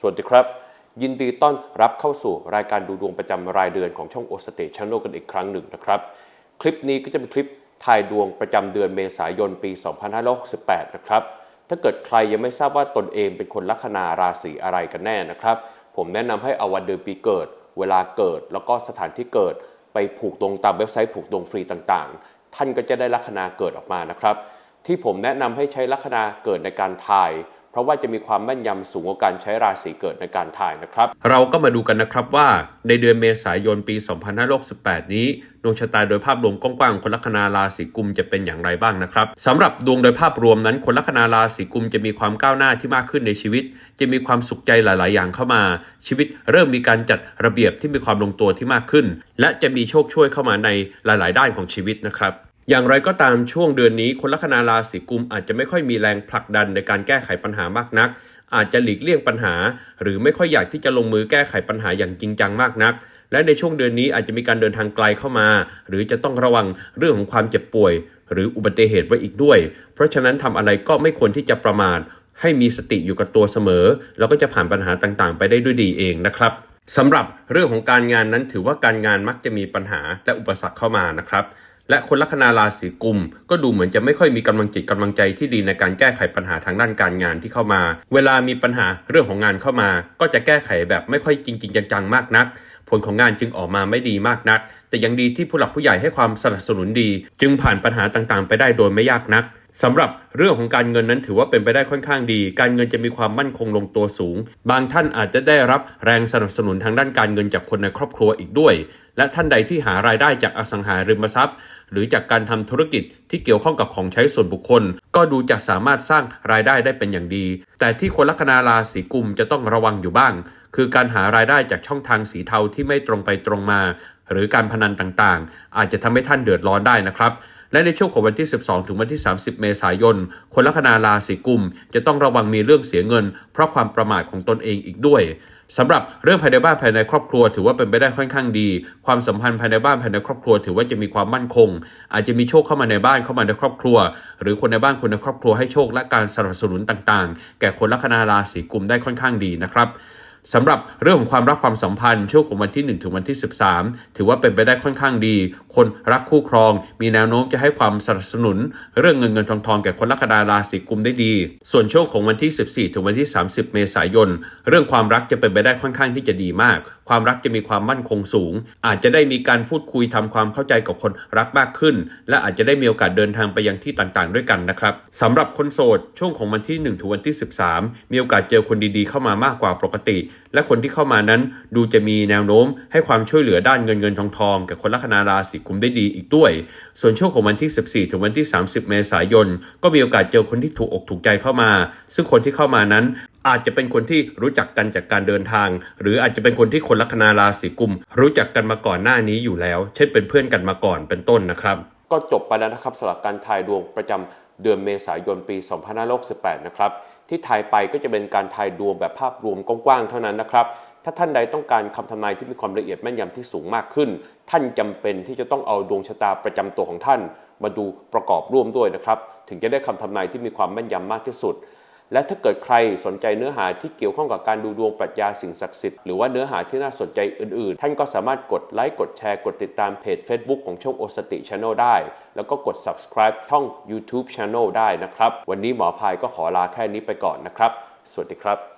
สวัสดีครับ ยินดีต้อนรับเข้าสู่รายการดูดวงประจำรายเดือนของช่องโอสเตชันโลกันอีกครั้งหนึ่งนะครับ คลิปนี้ก็จะเป็นคลิปทายดวงประจำเดือนเมษายนปี 2568 นะครับ ถ้าเกิดใครยังไม่ทราบว่าตนเองเป็นคนลัคนาราศีอะไรกันแน่นะครับ ผมแนะนำให้เอาวันเดือนปีเกิด เวลาเกิดแล้วก็สถานที่เกิด ไปผูกดวงตามเว็บไซต์ผูกดวงฟรีต่างๆ ท่านก็จะได้ลัคนาเกิดออกมานะครับ ที่ผมแนะนำให้ใช้ลัคนาเกิดในการทาย ราะว่าจะมีความแม่นยำสูงกว่าการใช้ราศีเกิดในการถ่ายนะครับ เราก็มาดูกันนะครับว่าในเดือนเมษายนปี 2568 นี้ดวงชะตาโดยภาพรวมกว้างๆคนลัคนาราศีกุมจะเป็นอย่างไรบ้างนะครับสำหรับดวงโดยภาพรวมนั้นคนลัคนาราศีกุมจะมีความก้าวหน้าที่มากขึ้นในชีวิต จะมีความสุขใจหลาย ๆ อย่างเข้ามา ชีวิตเริ่มมีการจัดระเบียบที่มีความลงตัวที่มากขึ้น และจะมีโชคช่วยเข้ามาในหลาย ๆ ด้านของชีวิตนะครับ อย่างไรก็ตามช่วงเดือนนี้ คนลัคนาราศีกุมอาจจะไม่ค่อยมีแรงผลักดันในการแก้ไขปัญหามากนัก อาจจะหลีกเลี่ยงปัญหา หรือไม่ค่อยอยากที่จะลงมือแก้ไขปัญหาอย่างจริงจังมากนัก และในช่วงเดือนนี้อาจจะมีการเดินทางไกลเข้ามา หรือจะต้องระวังเรื่องของความเจ็บป่วย หรืออุบัติเหตุไว้อีกด้วย เพราะฉะนั้นทำอะไรก็ไม่ควรที่จะประมาทให้มีสติอยู่กับตัวเสมอ แล้วก็จะผ่านปัญหาต่างๆ ไปได้ด้วยดีเองนะครับสำหรับเรื่องของการงานนั้นถือว่าการงานมักจะมีปัญหาและอุปสรรคเข้ามานะครับ และคนลัคนาราศีกุม ก็ดูเหมือนจะไม่ค่อยมีกำลังจิตกำลังใจที่ดีในการแก้ไขปัญหาทางด้านการงานที่เข้ามา เวลามีปัญหาเรื่องของงานเข้ามา ก็จะแก้ไขแบบไม่ค่อยจริง ๆ จังๆมากนัก ผลของงานจึงออกมาไม่ดีมากนักแต่ยังดีที่ผู้หลักผู้ใหญ่ให้ความสนับสนุนดี จึงผ่านปัญหาต่างๆ ไปได้โดยไม่ยากนักสำหรับเรื่องของการเงินนั้นถือว่าเป็นไปได้ค่อนข้างดี การเงินจะมีความมั่นคงลงตัวสูง บางท่านอาจจะได้รับแรงสนับสนุนทางด้านการเงินจากคนในครอบครัวอีกด้วย และท่านใดที่หารายได้จากอสังหาริมทรัพย์ หรือจากการทำธุรกิจที่เกี่ยวข้องกับของใช้ส่วนบุคคล ก็ดูจะสามารถสร้างรายได้ได้เป็นอย่างดี แต่ที่คนลัคนาราศีกุมจะต้องระวังอยู่บ้าง คือการหารายได้จากช่องทางสีเทาที่ไม่ตรงไปตรงมา หรือการพนันต่างๆ อาจจะทำให้ท่านเดือดร้อนได้นะครับ และในช่วงของวันที่ 12 ถึงวันที่ 30 เมษายน คนลัคนาราศีกุม จะต้องระวังมีเรื่องเสียเงิน เพราะความประมาทของตนเองอีกด้วยสำหรับเรื่องภายในบ้านภายในครอบครัว ถือว่าเป็นไปได้ค่อนข้างดี ความสัมพันธ์ภายในบ้านภายในครอบครัว ถือว่าจะมีความมั่นคง อาจจะมีโชคเข้ามาในบ้านเข้ามาในครอบครัว หรือคนในบ้านคนในครอบครัวให้โชคและการสนับสนุนต่างๆ แก่คนลัคนาราศีกุมได้ค่อนข้างดีนะครับ สำหรับเรื่องของความรักความสัมพันธ์ช่วงของวันที่ 1 ถึงวันที่ 13 ถือว่าเป็นไปได้ค่อนข้างดี คนรักคู่ครอง มีแนวโน้มจะให้ความสนับสนุน เรื่องเงินเงินทองทองแก่คนลัคนาราศีกุมได้ดี ส่วนช่วงของวันที่ 14 ถึงวันที่ 30 เมษายน เรื่องความรักจะเป็นไปได้ค่อนข้างที่จะดีมาก ความรักจะมีความมั่นคงสูง อาจจะได้มีการพูดคุยทำความเข้าใจกับคนรักมากขึ้น และอาจจะได้มีโอกาสเดินทางไปยังที่ต่างๆ ด้วยกันนะครับสำหรับคนโสดช่วงของวันที่ 1 ถึงวันที่ 13 มีโอกาสเจอคนดีๆ เข้ามามากกว่าปกติและคนที่เข้ามานั้นดูจะมีแนวโน้ม ให้ความช่วยเหลือด้านเงินเงินทองทองกับคนลัคนาราศีกุมได้ดีอีกด้วย ส่วนช่วงของวันที่ 14 ถึงวันที่ 30 เมษายน ก็มีโอกาสเจอคนที่ถูกอกถูกใจเข้ามา ซึ่งคนที่เข้ามานั้นอาจจะเป็นคนที่รู้จักกันจากการเดินทาง หรืออาจจะเป็นคนที่คนลัคนาราศีกุม รู้จักกันมาก่อนหน้านี้อยู่แล้ว เช่นเป็นเพื่อนกันมาก่อนเป็นต้นนะครับก็จบไปแล้วนะครับสำหรับการทายดวงประจำเดือนเมษายนปี 2568 นะครับ ที่ทายไปก็จะเป็นการทายดวงแบบภาพรวมกว้างๆเท่านั้นนะครับ ถ้าท่านใดต้องการคำทำนายที่มีความละเอียดแม่นยำที่สูงมากขึ้น ท่านจำเป็นที่จะต้องเอาดวงชะตาประจำตัวของท่าน มาดูประกอบร่วมด้วยนะครับ ถึงจะได้คำทำนายที่มีความแม่นยำมากที่สุด และถ้าเกิดใครสนใจเนื้อหาที่เกี่ยวข้องกับการดูดวงปรัชญาสิ่งศักดิ์สิทธิ์หรือว่าเนื้อหาที่น่าสนใจอื่นๆ ท่านก็สามารถกดไลค์กดแชร์กดติดตามเพจ Facebook ของช่องโอสติ Channel ได้ แล้วก็กด subscribe ช่อง YouTube Channel ได้นะครับ วันนี้หมอพายก็ขอลาแค่นี้ไปก่อนนะครับ สวัสดีครับ